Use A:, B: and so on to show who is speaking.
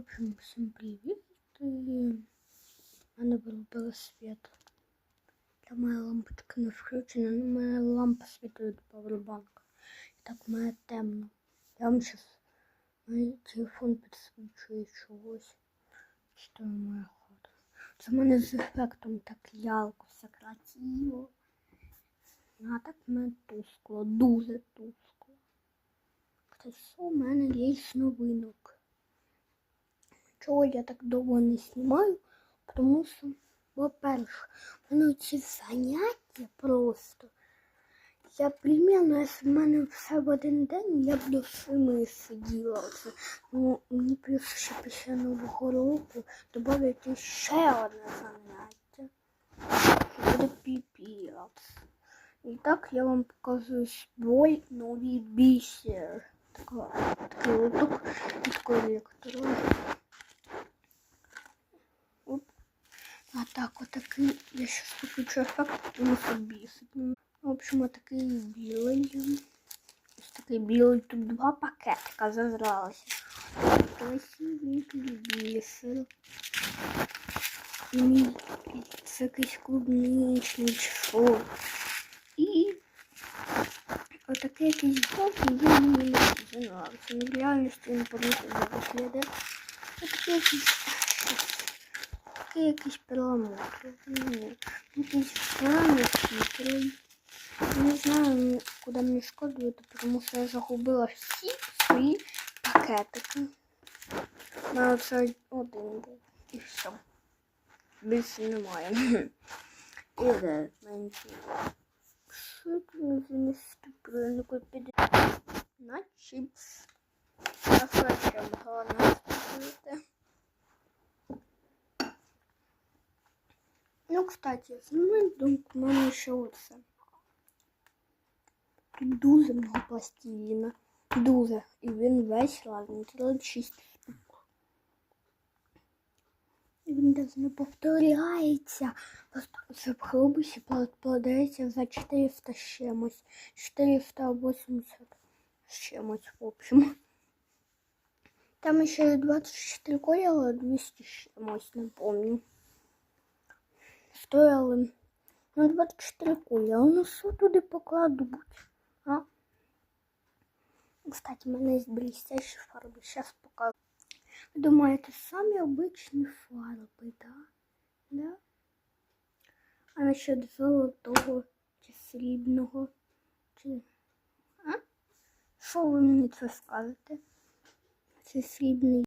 A: общем, всім привіт. І в мене вирубили світло. Та моя лампочка не включена, ну моя лампа світить до павербанка. І так мене темно. Я вам зараз мій телефон підсвічує чогось. Що моя хата. Це в мене з ефектом так ялко, все красиво. А так в мене тускло, дуже тускло. Що в мене є новинок. Чого я так довго не знімаю? Тому що, по-перше, в мене ці заняття просто. Я примірно, якщо в мене все в один день, я б до семи сиділа. Ну, мені плюс ще після Нового року додати ще одне заняття. Буде піпірац. І так я вам показую свой новий бісер. Такий лоток від колектора. А так, отакий, я сейчас включу ефект, тому що бісить. В общем, отакий білий. Ось такий білий. Тут два пакетика зазралося. Красивенький бісер. І це якийсь клубничний чи. І отакий якийсь жовтий, він мені не нравиться. Ну, в реальності він помітно виглядає. Отакий якийсь такий якийсь перламутр. Ну, якийсь хитрий. Не знаю, куди мені складувати, тому що я загубила всі свої пакетики. На це один був. І все. Більше немає. І де менше. Що ти не занести прянику піде? На чіпс. Ну, кстати, з мою думку, в мене ще оце. Тут дуже много пластиліна. Дуже. І він весь разний. Тут 6 штук. І він навіть не повторяється. Просто це в глобусі подається за 400 з чимось. 480 з чимось, в общем. Там ще 24 кольори, 200 з чимось, не помню. Стояли ну 24 кулі, а ну що туди покладуть? А? Кстати, у мене є блестящі фарби. Сейчас покажу. Ви думаєте, самі обичні фарби, да? Да? А насчет золотого чи срібного? Чи... А? Що ви мені це скажете? Це срібний